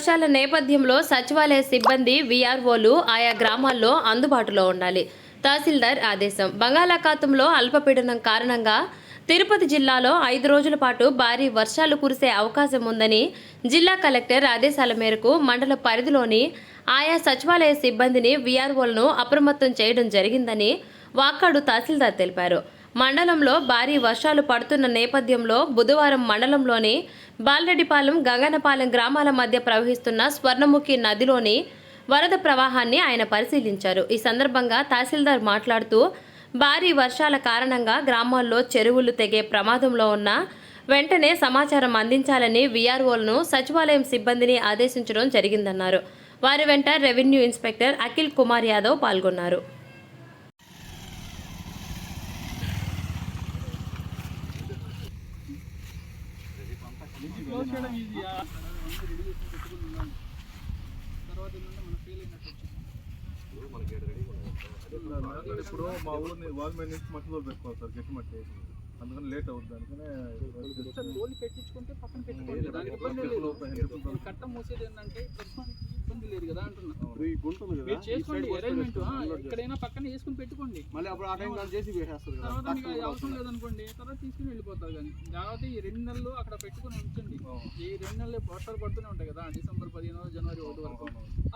వర్షాల నేపథ్యంలో సచివాలయ సిబ్బంది వీఆర్ఓలు ఆయా గ్రామాల్లో అందుబాటులో ఉండాలి. తహసీల్దార్ ఆదేశం. బంగాళాఖాతంలో అల్పపీడనం కారణంగా తిరుపతి జిల్లాలో ఐదు రోజుల పాటు భారీ వర్షాలు కురిసే అవకాశం ఉందని జిల్లా కలెక్టర్ ఆదేశాల మేరకు మండల పరిధిలోని ఆయా సచివాలయ సిబ్బందిని వీఆర్ఓలను అప్రమత్తం చేయడం జరిగిందని వాకాడు తహసీల్దార్ తెలిపారు. మండలంలో భారీ వర్షాలు పడుతున్న నేపథ్యంలో బుధవారం మండలంలోని బాలరెడ్డిపాలెం గంగనపాలెం గ్రామాల మధ్య ప్రవహిస్తున్న స్వర్ణముఖి నదిలోని వరద ప్రవాహాన్ని ఆయన పరిశీలించారు. ఈ సందర్భంగా తహసీల్దార్ మాట్లాడుతూ భారీ వర్షాల కారణంగా గ్రామాల్లో చెరువులు తెగే ప్రమాదంలో ఉన్న వెంటనే సమాచారం అందించాలని వీఆర్ఓలను సచివాలయం సిబ్బందిని ఆదేశించడం జరిగిందన్నారు. వారి వెంట రెవెన్యూ ఇన్స్పెక్టర్ అఖిల్ కుమార్ యాదవ్ పాల్గొన్నారు. ఇప్పుడు మా ఊరిని వాల్మేన్ నుంచి మట్టిలో పెట్టుకోవాలి సార్ గట్టి మట్టి. అందుకని లేట్ అవుతుంది అందుకనే లోన్ పెట్టించుకుంటే పక్కన ఇప్పుడు కట్ట మూసేది ఏంటంటే ప్రస్తుతానికి ఇబ్బంది లేదు కదా అంటున్నా. ఈ గుంటలు కదా మీరు చేసుకోండి అరేంజ్మెంట్ ఎక్కడైనా పక్కన వేసుకుని పెట్టుకోండి. మళ్ళీ అప్పుడు ఆ టైం కాదు చేసి వేసేస్తారు కదా తర్వాత మీకు అది అవసరం లేదనుకోండి తర్వాత తీసుకుని వెళ్ళిపోతారు కానీ. తర్వాత ఈ రెండు నెలలు అక్కడ పెట్టుకుని ఉంచండి. ఈ రెండు నెలలు వర్షాలు పడుతూనే ఉంటాయి కదా డిసెంబర్ పదిహేను జనవరి ఒకటి వరకు.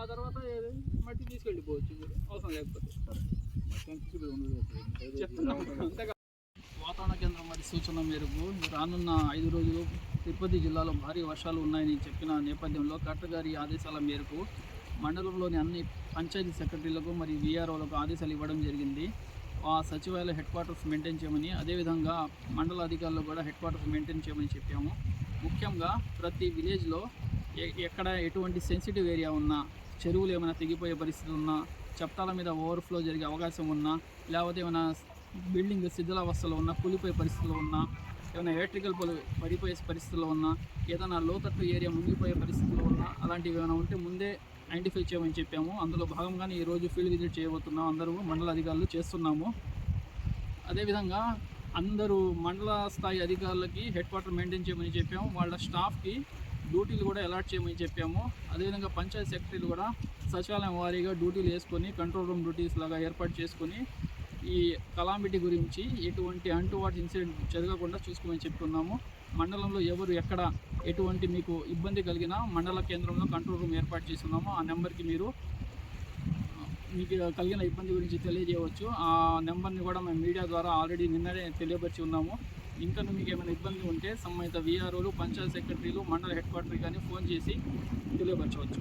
ఆ తర్వాత ఏది? మట్టి తీసుకెళ్ళిపోవచ్చు మీరు అవసరం లేకపోతే. చెప్తున్నాం. అంతేగా. వాతావరణ కేంద్రం వారి సూచన మేరకు రానున్న ఐదు రోజులు తిరుపతి జిల్లాలో భారీ వర్షాలు ఉన్నాయని చెప్పిన నేపథ్యంలో కలెక్టర్ గారి ఆదేశాల మేరకు మండలంలోని అన్ని పంచాయతీ సెక్రటరీలకు మరియు వీఆర్ఓలకు ఆదేశాలు ఇవ్వడం జరిగింది. ఆ సచివాలయ హెడ్ క్వార్టర్స్ మెయింటైన్ చేయమని అదేవిధంగా మండల అధికారులు కూడా హెడ్ క్వార్టర్స్ మెయింటైన్ చేయమని చెప్పాము. ముఖ్యంగా ప్రతి విలేజ్లో ఎ- ఎక్కడ ఎటువంటి సెన్సిటివ్ ఏరియా ఉన్నా చెరువులు ఏమైనా తెగిపోయే పరిస్థితి ఉన్నా చప్టాల మీద ఓవర్ఫ్లో జరిగే అవకాశం ఉన్నా లేకపోతే ఏమైనా బిల్డింగ్ శిథిలావస్థలో ఉన్నా కూలిపోయే పరిస్థితుల్లో ఉన్నా ఏమైనా ఎలక్ట్రికల్ పొలు పడిపోయే పరిస్థితుల్లో ఉన్నా ఏదైనా లోతట్టు ఏరియా మునిగిపోయే పరిస్థితుల్లో ఉన్నా అలాంటివి ఏమైనా ఉంటే ముందే ఐడెంటిఫై చేయమని చెప్పాము. అందులో భాగంగానే ఈరోజు ఫీల్డ్ విజిట్ చేయబోతున్నాం. అందరూ మండల అధికారులు చేస్తున్నాము. అదేవిధంగా అందరూ మండల స్థాయి అధికారులకి హెడ్ క్వార్టర్ మెయింటైన్ చేయమని చెప్పాము. వాళ్ళ స్టాఫ్కి డ్యూటీలు కూడా అలాట్ చేయమని చెప్పాము. అదేవిధంగా పంచాయత్ సెక్రటరీలు కూడా సచివాలయం వారీగా డ్యూటీలు వేసుకొని కంట్రోల్ రూమ్ డ్యూటీస్ లాగా ఏర్పాటు చేసుకొని ఈ కలామిటీ గురించి ఎటువంటి అంటువాటి ఇన్సిడెంట్ జరగకుండా చూసుకోమని చెప్తున్నాము. మండలంలో ఎవరు ఎక్కడ ఎటువంటి మీకు ఇబ్బంది కలిగినా మండల కేంద్రంలో కంట్రోల్ రూమ్ ఏర్పాటు చేస్తున్నాము. ఆ నెంబర్కి మీరు మీకు కలిగిన ఇబ్బంది గురించి తెలియజేయవచ్చు. ఆ నెంబర్ని కూడా మేము మీడియా ద్వారా ఆల్రెడీ నిన్ననే తెలియపరిచి ఉన్నాము. ఇంకా మీకు ఏమైనా ఇబ్బంది ఉంటే సంబంధిత వీఆర్ఓలు పంచాయత్ సెక్రటరీలు మండల హెడ్ క్వార్టర్ కానీ ఫోన్ చేసి తెలియపరచవచ్చు.